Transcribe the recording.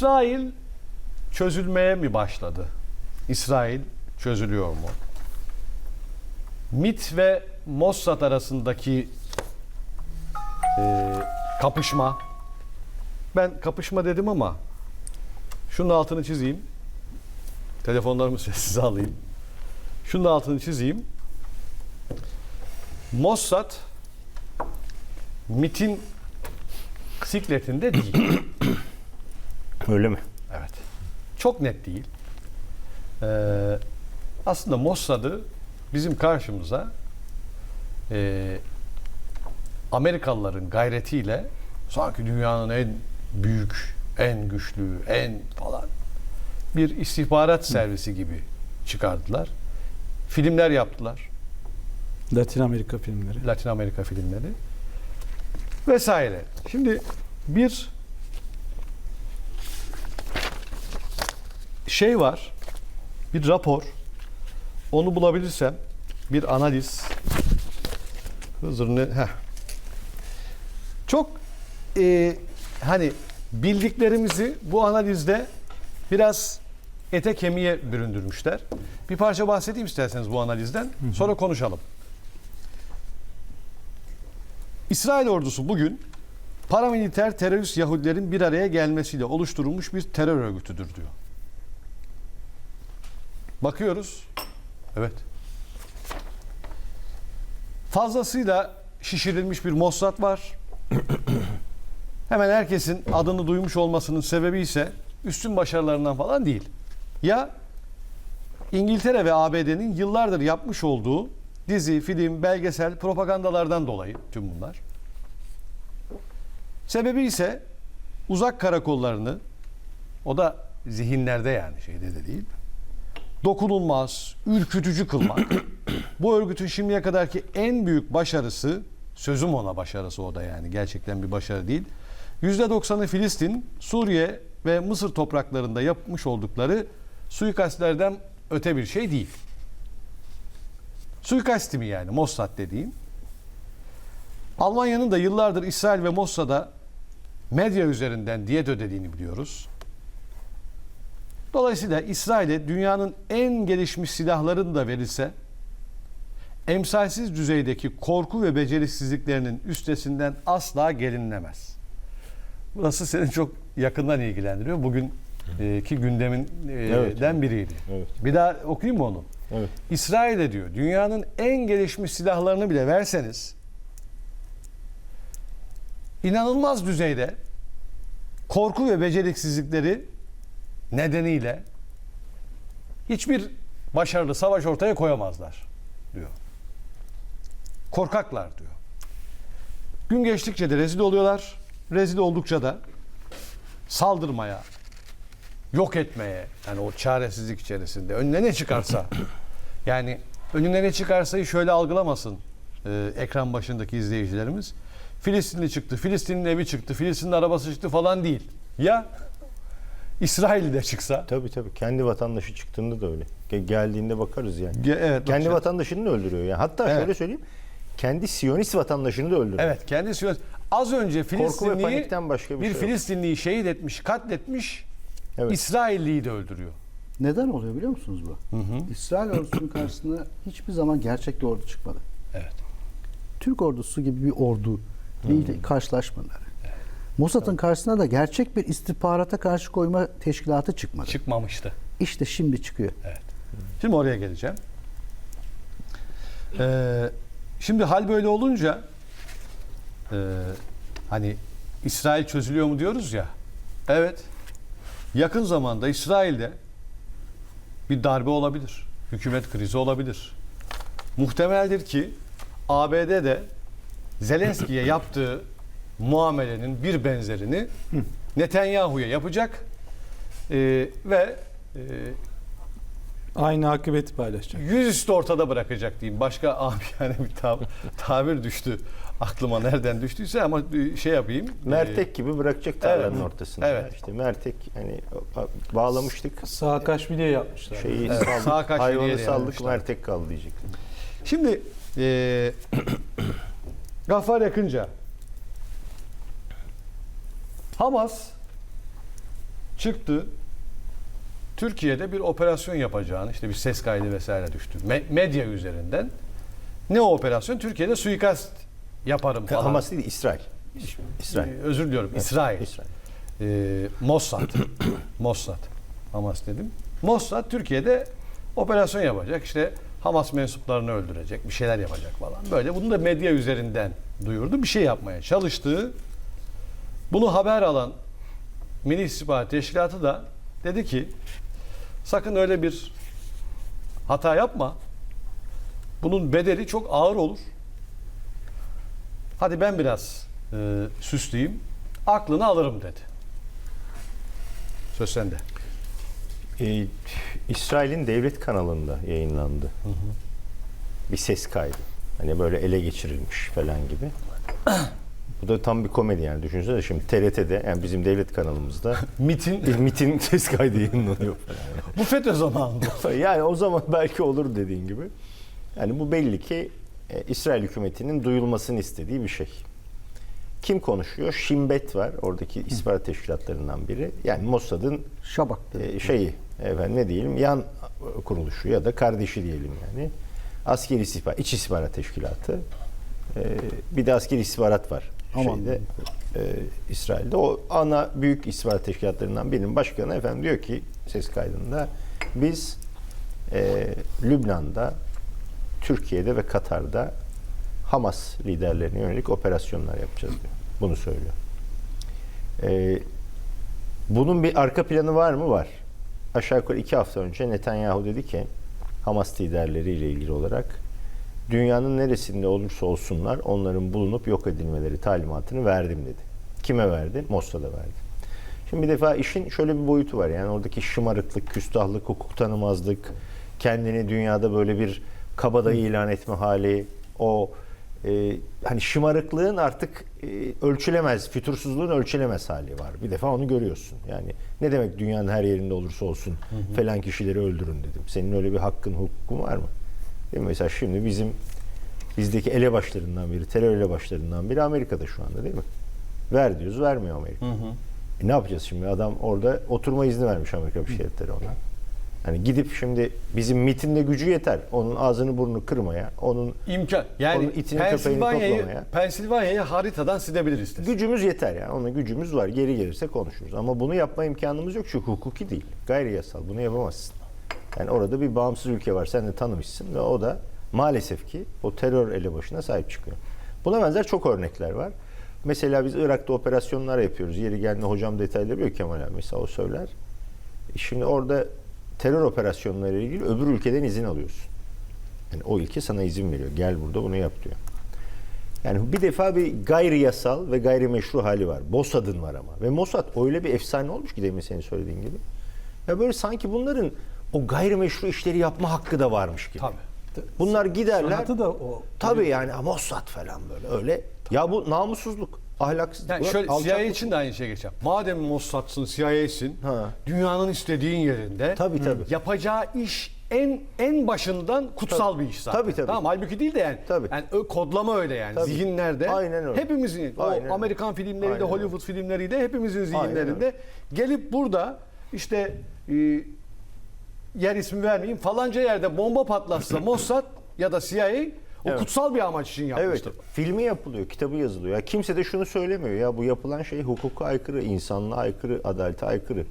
İsrail çözülmeye mi başladı? İsrail çözülüyor mu? MIT ve Mossad arasındaki e, kapışma ben kapışma dedim ama şunun altını çizeyim. Telefonlarımı sessize alayım. Şunun altını çizeyim. Mossad MIT'in sikletinde değil. Öyle mi? Evet. Çok net değil. Ee, aslında Mossad'ı bizim karşımıza e, Amerikalıların gayretiyle sanki dünyanın en büyük, en güçlü, en falan bir istihbarat servisi gibi çıkardılar. Filmler yaptılar. Latin Amerika filmleri. Latin Amerika filmleri vesaire. Şimdi bir şey var. Bir rapor. Onu bulabilirsem bir analiz Hızır'ını heh. Çok e, hani bildiklerimizi bu analizde biraz ete kemiğe büründürmüşler. Bir parça bahsedeyim isterseniz bu analizden. Sonra konuşalım. İsrail ordusu bugün paramiliter terörist Yahudilerin bir araya gelmesiyle oluşturulmuş bir terör örgütüdür diyor. Bakıyoruz. Evet. Fazlasıyla şişirilmiş bir Mossad var. Hemen herkesin adını duymuş olmasının sebebi ise üstün başarılarından falan değil. Ya İngiltere ve ABD'nin yıllardır yapmış olduğu dizi, film, belgesel, propagandalardan dolayı tüm bunlar. Sebebi ise uzak karakollarını o da zihinlerde yani şeyde de değil. Dokunulmaz, ürkütücü kılmak. Bu örgütün şimdiye kadarki en büyük başarısı, sözüm ona başarısı o da yani gerçekten bir başarı değil. %90'ı Filistin, Suriye ve Mısır topraklarında yapmış oldukları suikastlerden öte bir şey değil. Suikast mi yani Mossad dediğim. Almanya'nın da yıllardır İsrail ve Mossad'a medya üzerinden diyet ödediğini biliyoruz. Dolayısıyla İsrail'e dünyanın en gelişmiş silahların da verilse emsalsiz düzeydeki korku ve beceriksizliklerinin üstesinden asla gelinilemez. Burası seni çok yakından ilgilendiriyor. Gündemin e, Evet. den biriydi. Evet. Bir daha okuyayım mı onu? Evet. İsrail'e diyor dünyanın en gelişmiş silahlarını bile verseniz inanılmaz düzeyde korku ve beceriksizlikleri nedeniyle hiçbir başarılı savaş ortaya koyamazlar diyor. Korkaklar diyor. Gün geçtikçe de rezil oluyorlar. Rezil oldukça da saldırmaya, yok etmeye yani o çaresizlik içerisinde önüne ne çıkarsa yani önüne ne çıkarsa şöyle algılamasın e, ekran başındaki izleyicilerimiz. Filistinli çıktı, Filistin'in evi çıktı, Filistin'in arabası çıktı falan değil. Ya İsrail'i de çıksa. Tabii tabii. Kendi vatandaşı çıktığında da öyle. Ge- Geldiğinde bakarız yani. Ge- Evet, Kendi bakacağız. vatandaşını da öldürüyor. Yani hatta Evet. şöyle söyleyeyim. Kendi Siyonist vatandaşını da öldürüyor. Evet kendisi yönet- az önce Korku ve Filistinliyi panikten başka bir, bir şey yok. Filistinliyi şehit etmiş, katletmiş. Evet. İsrailliyi de öldürüyor. Neden oluyor biliyor musunuz bu? İsrail ordusunun karşısına hiçbir zaman gerçek bir ordu çıkmadı. Evet. Türk ordusu gibi bir ordu ile karşılaşmadılar. Mossad'ın karşısına da gerçek bir istihbarata karşı koyma teşkilatı çıkmadı. Çıkmamıştı. İşte şimdi çıkıyor. Şimdi oraya geleceğim. Ee, şimdi hal böyle olunca e, hani İsrail çözülüyor mu diyoruz ya. Evet. Yakın zamanda İsrail'de bir darbe olabilir. Hükümet krizi olabilir. Muhtemeldir ki ABD'de Zelenski'ye yaptığı muamelenin bir benzerini Netanyahu'ya yapacak Ee, ve e, Aynı akıbeti paylaşacak. yüzüstü ortada bırakacak diyeyim. Başka amiyane bir tab- tabir düştü aklıma nereden düştüyse ama e, şey yapayım. Mertek gibi bırakacak tarlanın evet. ortasında. Evet. İşte Mertek hani bağlamıştık. Saakaşvili'ye yapmışlar. Şeyi Evet, sağ saldık, kaç hayvanı saldık, yapmışlar. Mertek kaldı diyecek. Şimdi e, Gaffar Yakınca Hamas çıktı. Türkiye'de bir operasyon yapacağını işte bir ses kaydı vesaire düştü. Me- medya üzerinden. Ne o operasyon? Türkiye'de suikast yaparım falan. Hamas değil İsrail. İsrail. Ee, özür diliyorum. İsrail. İsrail. Ee, Mossad. Mossad. Hamas dedim. Mossad Türkiye'de operasyon yapacak. İşte Hamas mensuplarını öldürecek. Bir şeyler yapacak falan. Böyle bunu da medya üzerinden duyurdu. Bir şey yapmaya çalıştı. Bunu haber alan Milli İstihbarat Teşkilatı da dedi ki sakın öyle bir hata yapma. Bunun bedeli çok ağır olur. Hadi ben biraz e, süsleyeyim. Aklını alırım dedi. Söz sende. Ee, İsrail'in devlet kanalında yayınlandı. Bir ses kaydı. Hani böyle ele geçirilmiş falan gibi. Bu da tam bir komedi yani düşünsene şimdi TRT'de yani bizim devlet kanalımızda MIT'in bir mitin ses kaydı yayınlanıyor bu FETÖ zamanında. Yani o zaman belki olur dediğin gibi. Yani bu belli ki e, İsrail hükümetinin duyulmasını istediği bir şey. Kim konuşuyor? Şimbet var. Oradaki istihbarat teşkilatlarından biri. Yani Mossad'ın Şabak. e, şeyi efendim ne diyelim yan kuruluşu ya da kardeşi diyelim yani. Askeri istihbarat, iç istihbarat teşkilatı. E, bir de askeri istihbarat var Aman. şeyde e, İsrail'de. O ana büyük istihbarat teşkilatlarından birinin başkanı efendim diyor ki ses kaydında biz e, Lübnan'da, Türkiye'de ve Katar'da Hamas liderlerine yönelik operasyonlar yapacağız diyor. Bunu söylüyor. E, bunun bir arka planı var mı? Var. Aşağı yukarı iki hafta önce Netanyahu dedi ki Hamas liderleriyle ilgili olarak dünyanın neresinde olursa olsunlar onların bulunup yok edilmeleri talimatını verdim dedi. Kime verdi? Mossad'a verdi. Şimdi bir defa işin şöyle bir boyutu var. Yani oradaki şımarıklık, küstahlık, hukuk tanımazlık, kendini dünyada böyle bir kabadayı ilan etme hali, o e, hani şımarıklığın artık e, ölçülemez, fütursuzluğun ölçülemez hali var. Bir defa onu görüyorsun. Yani ne demek dünyanın her yerinde olursa olsun falan kişileri öldürün dedim. Senin öyle bir hakkın, hukukun var mı? Değil mi? Mesela şimdi bizim bizdeki elebaşlarından biri, terör elebaşlarından biri Amerika'da şu anda değil mi? Ver diyoruz, vermiyor Amerika. E ne yapacağız şimdi? Adam orada oturma izni vermiş Amerika Birleşik Devletleri ona. Hani gidip şimdi bizim MIT'in gücü yeter. Onun ağzını burnunu kırmaya, onun İmkan. Yani Onun itini köpeğini Pensilvanya'yı toplamaya. Pensilvanya'yı haritadan silebiliriz. istesin. gücümüz yeter yani. Onun gücümüz var. Geri gelirse konuşuruz. Ama bunu yapma imkanımız yok çünkü hukuki değil. Gayri yasal. Bunu yapamazsın. Yani orada bir bağımsız ülke var. Sen de tanımışsın ve o da maalesef ki o terör elebaşına sahip çıkıyor. Buna benzer çok örnekler var. Mesela biz Irak'ta operasyonlar yapıyoruz. Yeri geldiğinde hocam detayları biliyor Kemal abi mesela o söyler. Şimdi orada terör operasyonları ile ilgili öbür ülkeden izin alıyorsun. Yani o ülke sana izin veriyor. Gel burada bunu yap diyor. Yani bir defa bir gayri yasal ve gayri meşru hali var. Mossad'ın var ama. Ve Mossad öyle bir efsane olmuş ki demin senin söylediğin gibi. Ya böyle sanki bunların o gayrimeşru işleri yapma hakkı da varmış gibi. Tabii. Bunlar giderler. Sanatı da o. Tabii yani Mossad falan böyle öyle. Ya bu namussuzluk, ahlaksızlık. Yani şöyle CIA için de aynı şey geçer. Madem Mossad'sın, CIA'sin, Ha. dünyanın istediğin yerinde Tabii, tabii. yapacağı iş en en başından kutsal bir iş zaten. Tabii, tabii. Tamam halbuki değil de yani. Tabii. Yani ö- kodlama öyle yani. Tabii. Zihinlerde. Aynen öyle. Hepimizin o Aynen öyle. Amerikan filmleriyle, Aynen. Hollywood filmleriyle hepimizin Aynen zihinlerinde gelip burada işte e, yer ismi vermeyeyim falanca yerde bomba patlatsa Mossad ya da CIA o Evet. kutsal bir amaç için Evet, yapmıştır. filmi yapılıyor, kitabı yazılıyor. Ya kimse de şunu söylemiyor ya bu yapılan şey hukuka aykırı, insanlığa aykırı, adalete aykırı.